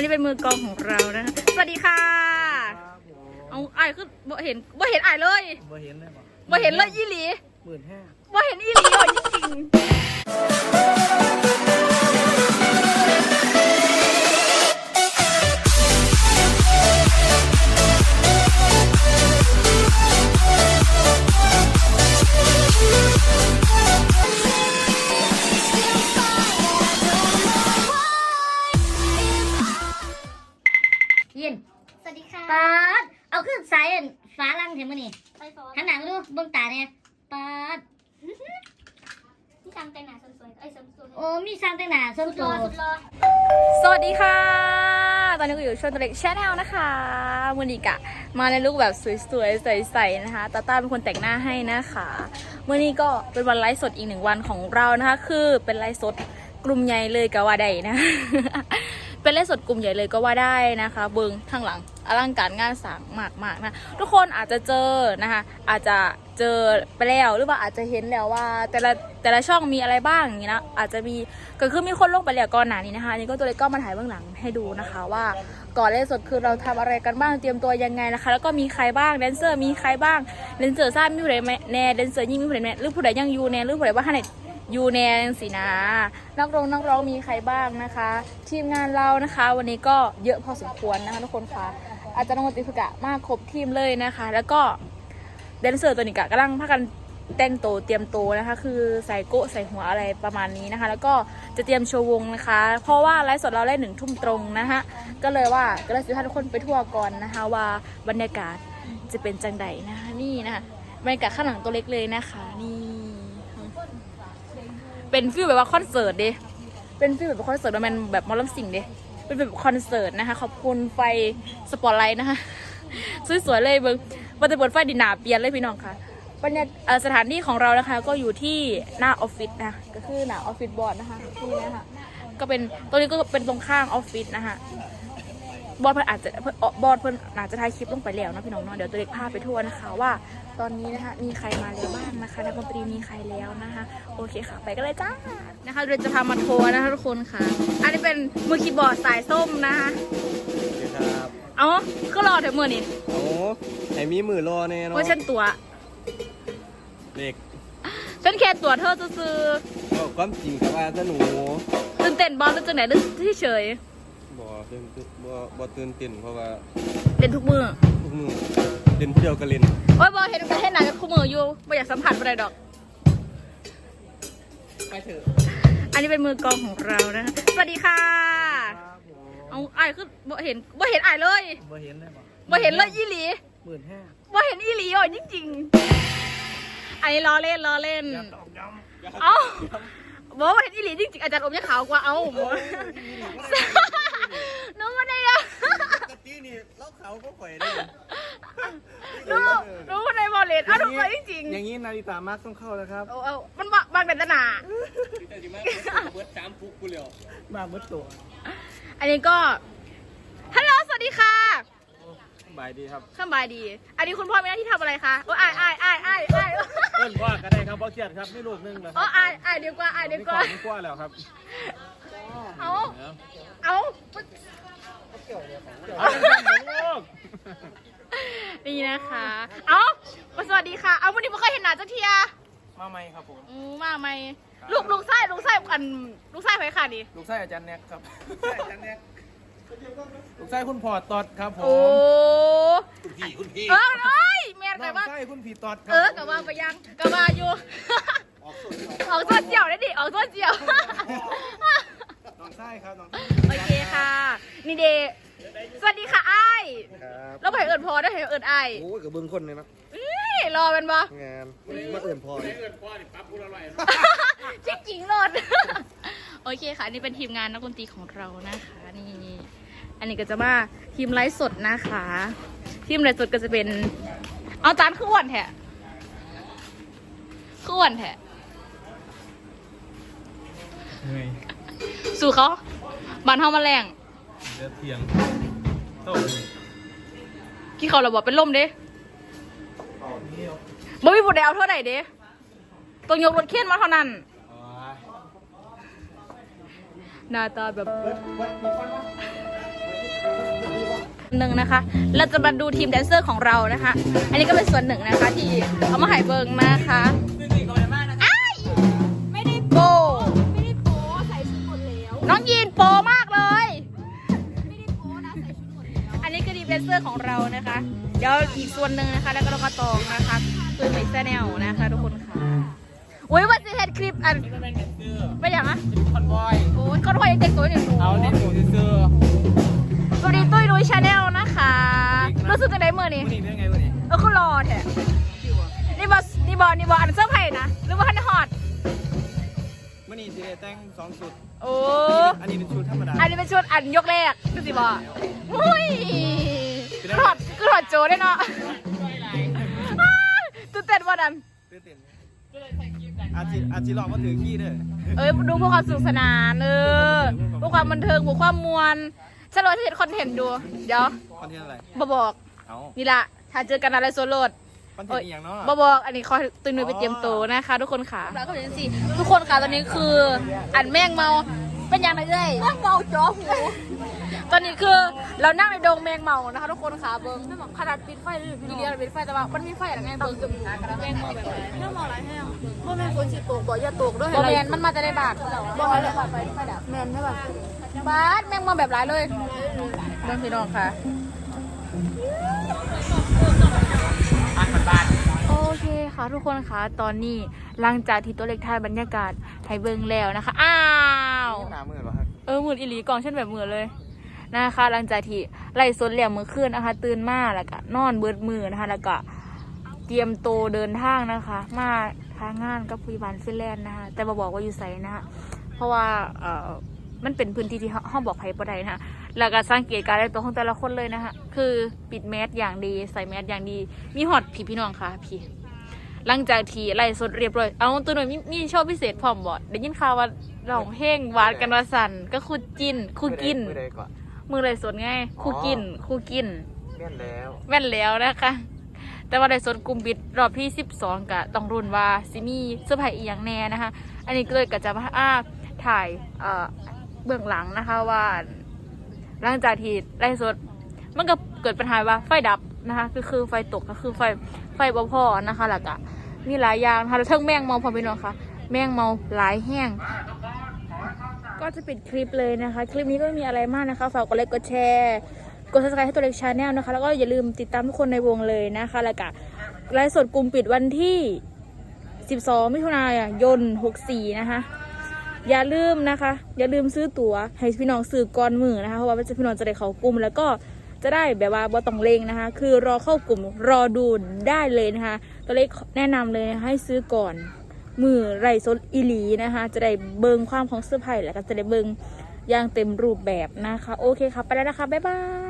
นนี้เป็นมือกลองของเรานะคะสวัสดีค่ะครับผมเอาไอ้ายคือบ่เห็นบ่เห็นไอ้ายเลยบ่เห็นเลยบ่บ่เห็นเลยยี่หลีหมื่นห้าบ่เห็นยี่หลีอะจริง ยินสวัสดีค่ะปาดเอาขึ้นสายอันฟ้าลังเห็นมั้ยนี่ไฟโฟนหันหน้ามาดูเบิ่งตาเนี่ยปาดนี่ทำแต่งหน้าสวยๆเอ้ยสวยๆโอ้มีสร้างแต่งหน้าส้มสุดโตรอสุดรอสวัสดีค่ะ ตอนนี้ก็อยู่ช่วงตัวเล็กชาแนลนะคะมูนิกะ มาในลุคแบบสวยๆใสๆนะคะตาต้าเป็นคนแต่งหน้าให้นะคะเมื่อนี้ก็เป็นวันไลฟ์สดอีกหนึ่งวันของเรานะคะ คือเป็นไลฟ์สดกลุ่มใหญ่เลยก็ว่าได้นะ เป็นไลฟ์สดกลุ่มใหญ่เลยก็ว่าได้นะคะ เบิงข้างหลังอลังการงานสร้างมากๆนะทุกคนอาจจะเจอนะคะ อาจจะเจอไปแล้วหรือว่าอาจจะเห็นแล้วว่า แต่ละแต่ละช่องมีอะไรบ้างอย่างนี้นะอาจจะมีก็คือมีคนลงไปแล้วก่อนหน้านี้นะคะนี่ก็ตัวเล็กก็มาถ่ายเบื้องหลังให้ดูนะคะ ว่าก่อนเล่นสดคือเราทำอะไรกันบ้างเตรียมตัวยังไงนะคะ แล้วก็มีใครบ้างแดนเซอร์มีใครบ้างแดนเซอร์ทราบมีผู้ใดไหมแน่แดนเซอร์ยิ่งมีผู้ใดแน่หรือผู้ใดยังอยู่แน่หรือผู้ใดว่าให้ ยูแน่จังสินะนักร้องนักร้องมีใครบ้างนะคะ ทีมงานเรานะคะ วันนี้ก็เยอะพอสมควรนะคะทุกคนค่ะอาจจะต้องติฝึกะมากครบทีมเลยนะคะ แล้วก็แดนเซอร์ตัวนี้กะกำลังพากันแต่งตัวเตรียมตัวนะคะ คือใส่โกะใส่หัวอะไรประมาณนี้นะคะ แล้วก็จะเตรียมโชว์วงนะคะ เพราะว่าไลฟ์สดเราเล่หนึ่งทุ่มตรงนะคะก็เลยว่าก็เลยจะพาทุกคนไปทั่วก่อนนะคะ ว่าบรรยากาศจะเป็นจังใดนะคะนี่นะคะบรรยากาศข้างหลังตัวเล็กเลยนะคะ นี่ เป็นฟิลแบบว่าคอนเสิร์ตเดเป็นฟิลแบบคอนเสิร์ตมันแบบมอลำสิงเดเป็นแบบคอนเสิร์ตนะคะ ขอบคุณไฟสปอตไลท์นะคะสวยๆเลยเบิ้งมันจะเปิดไฟดินาเปลี่ยนเลยพี่น้องค่ะบรรยากเอ่อสถานที่ของเรานะคะ ก็อยู่ที่หน้าออฟฟิศนะก็คือหน้าออฟฟิศบอร์ดนะคะนี่นะคะก็เป็นตรงนี้ก็เป็นตรงข้างออฟฟิศนะคะบอร์ดเพิ่นอาจจะเพิ่นบอร์ดเพิ่นอาจจะถ่ายคลิปลงไปแล้วนะพี่น้องเนาะเดี๋ยวตัวเล็กพาไปทั่วนะคะว่า ตอนนี้นะคะมีใครมาแล้วบ้างนะคะนักดนตรีมีใครแล้วนะคะโอเคค่ะ ไปกันเลยจ้านะคะเราจะพามาทัวร์นะคะทุกคนค่ะ อันนี้เป็นมือคีย์บอร์ดสายส้มนะคะสวัสดีครับเอาก็รอเถอะมือนี่โอ้ให้มีมือรอแน่เนาะว่าฉันตัวเด็กฉันแค่ตัวเธอซื้อก็ความจริงกับว่าถ้าหนูๆตื่นเต้นบอลหรือจังไหนหรือที่เฉยบ่ตื่นตื่นบ่บ่ตื่นเต้นเพราะว่าเล่นทุกมือทุกมือเล่นเที่ยวก็เล่น โอ้ยบอลเห็นประเทศไหนกับคู่มืออยู่ไม่อยากสัมผัสอะไรดอก ไปเถอะอันนี้เป็นมือกลองของเรานะคะสวัสดีค่ะ ครับผมเอาไอ้ายคือบ่เห็นบ่เห็นไอ้ายเลยบ่เห็นเลยบ่บ่เห็นเลยยี่หลีหมื่นห้าบ่เห็นยี่หลีอะจริงๆอันนี้ล้อเล่นล้อเล่นย้ำตอกย้ำเอ้าบอกว่าเห็นอีหลีจริงๆอาจารย์อมยังขาวกว่าเอ้านึกว่าได้อะป กตินี่เล่าเขาก็ข่อยได้รู้รู้ว่าในบอลเลนอ้าวถูกเลยจริงอย่างนี้นาฬิตามาร์กต้องเข้าแล้วครับๆโอ้เอามันบางบางเป็นตนาเบิดสามฟุกกูเร็วมาเบิดตัว อันนี้ก็ฮัลโหลสวัสดีค่ะสบายดีครับสบายดี อันนี้คุณพ่อมีหน้าที่ทำอะไรคะโอ้ยอายอายอายอายอายเอิ้นว่าก็ได้ครับบ่เครียดครับนี่ลูกนึงนะคโอ้รับอายอายเดี๋ยวกว่าอายเดี๋ยวกว่านี่กว่าแล้วครับ เอาเอาเอาจังซั่ นี่นะคะ เอ้าสวัสดีค่ะ เอาวันนี้ไม่เคยเห็นหน้าเจ้าเทียมาไหมครับผม อืมมาไหมลูกลูกไส้ลูกไส้อันลูกไส้ไปค่ะนี่ลูกไส้อาจารย์แน็กครับลูกไส้อาจารย์แน็กลูกไส้คุณพอตอดครับผมโอ้คุณพี่คุณพี่เออเอ้ยแม่นน้แต่ว่าไส้คุณพี่ตอดครัเออกะว่าไปยังกะว่าอยู่ออกโซเจียวได้ดิออกโซเจียวน้องไส้ครับน้องไส้ นี่เดย์สวัสดีค่ะไอ้ายครับแล้วไปเอิญพอได้เห็นเอิญไอ้ายโอ้ยกับเบิ้งคนเลยนะอี้รอเป็นบ่ งานมาเอื่นพอเลยชิจริงโลดโอเคค่ะ อันนี้เป็นทีมงานนักดนตรีของเรานะคะนี่อันนี้ก็จะมาทีมไลฟ์สดนะคะ ทีมไลฟ์สดก็จะเป็น เอาจานขึ้นอ้วนแทะขึ้นอ้วนแทะเหนื่อยสู่เขาบานเฮามาแรง เดือดเทียงโต้กี่เขาเราบอกเป็นลมเด้บ่มีผู้ใดเอาเท่าไหร่เด้ต้องยกรถเข็นมาเท่านั้นหน้าตาแบบหนึ่งนะคะ เราจะมาดูทีมแดนเซอร์ของเรานะคะ อันนี้ก็เป็นส่วนหนึ่งนะคะ ที่เอามาหายเบิงนะคะ อันนี้คือทีมแดนเซอร์ของเรานะคะ เดี๋ยวอีกส่วนหนึ่งนะคะ แล้วก็เรามาตองนะคะคือเมกซ์แนลนะคะทุกคนค่ะอุ้ยว่าจะเห็นคลิปอันนี่ก็เป็นแดนเซอร์ไม่อย่างนะคอนวอยโอ้ยก็ทอยเด็กตัวอย่างหนูเอาเน้นหมูเซอร์สวัสดีตุ้ยนุ้ยชาแนลนะคะรู้สึกจะได้เมื่อนี้วันนี้เป็นไงวันนี้เออเขารอแท้นี่บอสนี่บอสนี่บอสอันเสื้อร์ไผ่นะหรือว่าฮันฮอตวันนี้สิได้แต่งสองชุดโอ้อันนี้เป็นชุดธรรมดาอันนี้เป็นชุดอันยกแรกดูสิบออุ้ย โจได้เนาะอ้าตื่นเต้นว่าดัน ตื่นเต้นอาจิอาจิลองมาถือขี้เด้อเอ้ยดูเพื่อความสนุกสนานเออเพื่อความบันเทิงเพื่อความมวลฉันรอที่เห็นคอนเทนต์ดู เดี๋ยวคอนเทนต์อะไรบบอกเอานี่ละถ้าเจอกันอะไรโซโลดคอนเทนต์อีกอย่างเนาะบบอกอันนี้คอยตุนนุยไปเตรียมตัวนะคะทุกคนค่ะแล้วก็เดี๋ยวสิทุกคนค่ะตอนนี้คือ อันแม่งเมาเป็นยังไงเอ้ยแม่งเมาจ้อหู ตอนนี้คือเรานั่งในดงแมงเมานะคะทุกคนค่ะเบิ้งขนาดปิดไฟหรือพี่เดียวปิดไฟแต่ว่ามันมีไฟอะไรไงเบิ้งแมงเมาแบบไหนแมงเมาอะไรให้อะบ่แม่นคนสิตกบ่อย่าตกด้วยบ่แม่นมันมาจะได้บาดบ่ให้เลยไฟไฟดับแม่นใช่ป่ะบาดแมงเมาแบบหลายเลยเบิ้งพี่น้องค่ะอ่านมันบ้านโอเคค่ะทุกคนค่ะตอนนี้หลังจากที่ตัวเล็กทายบรรยากาศไทยเบิงแล้วนะคะ อ้าวหนามือเหรอครับเออหมือนอิลีกล่องเช่นแบบมือเลย นะคะ หลังจากที่ไล่สนเหลี่ยมมือขึ้นนะคะ ตื่นมาแล้วก็นอนเบิดมือนะคะ แล้วก็เตรียมโตเดินทางนะคะ มาทางงานกับผู้บานฟินแลนด์นะคะแต่มาบอกว่าอยู่ไสนะคะเพราะว่าเออมันเป็นพื้นที่ที่ห้องบอกใครบ่ได้นะคะแล้วก็สังเกตการณ์ในตัวของแต่ละคนเลยนะคะคือปิดแมสอย่างดีใส่แมสอย่างดี มีหอดผีพี่น้องค่ะพี่หลังจากที่ไล่สดเรียบร้อย เอาตัวหน่อยมีมีโชว์พิเศษพร้อมบอดได้ยินข่าวว่าร้องเพลงวานกันว่าสันก็คู่จินคู่กินมือใดก่อน มือไล่สดไงคู่กินคู่กินเล่นแล้ว แม่นแล้วนะคะ แต่ว่าไล่สดกลุ่มปิดรอบที่ 12กะต้องรุ่นว่าซิมีเสื้อผ้าอีกอย่างแน่นะคะ อันนี้ก็เลยก็จะมาอ้าถ่ายเอ่อเบื้องหลังนะคะว่าหลังจากที่ไล่สดมันก็เกิดปัญหาว่าไฟดับนะคะก็คือไฟตกก็คือไฟไฟบ่พอนะคะแล้วก็มีหลายอย่างนะคะแล้วเทิงแมงเมาพอพี่น้องค่ะ แมงเมาหลายแห้ง ก็จะปิดคลิปเลยนะคะ คลิปนี้ก็ไม่มีอะไรมากนะคะ ฝากกดไลค์กดแชร์กด subscribe ให้ตัวเล็กชาแนลนะคะ แล้วก็อย่าลืมติดตามทุกคนในวงเลยนะคะแล้วก็ไลฟ์สดกลุ่มปิดวันที่ 12 มิถุนายน 64 นะคะ อย่าลืมนะคะ อย่าลืมซื้อตั๋วให้พี่น้องซื้อก่อนมือนะคะเพราะว่าพี่น้องจะได้เข้ากลุ่ม แล้วก็จะได้แบบว่าบ่ต้องเลงนะคะ คือรอเข้ากลุ่มรอดูได้เลยนะคะ ตัวเล็กแนะนำเลยให้ซื้อก่อน มือไรซดอีหลีนะคะ จะได้เบิงความของเสื้อผ้าแล้วก็จะได้เบิงอย่างเต็มรูปแบบนะคะ โอเคค่ะ ไปแล้วนะคะ บ๊ายบาย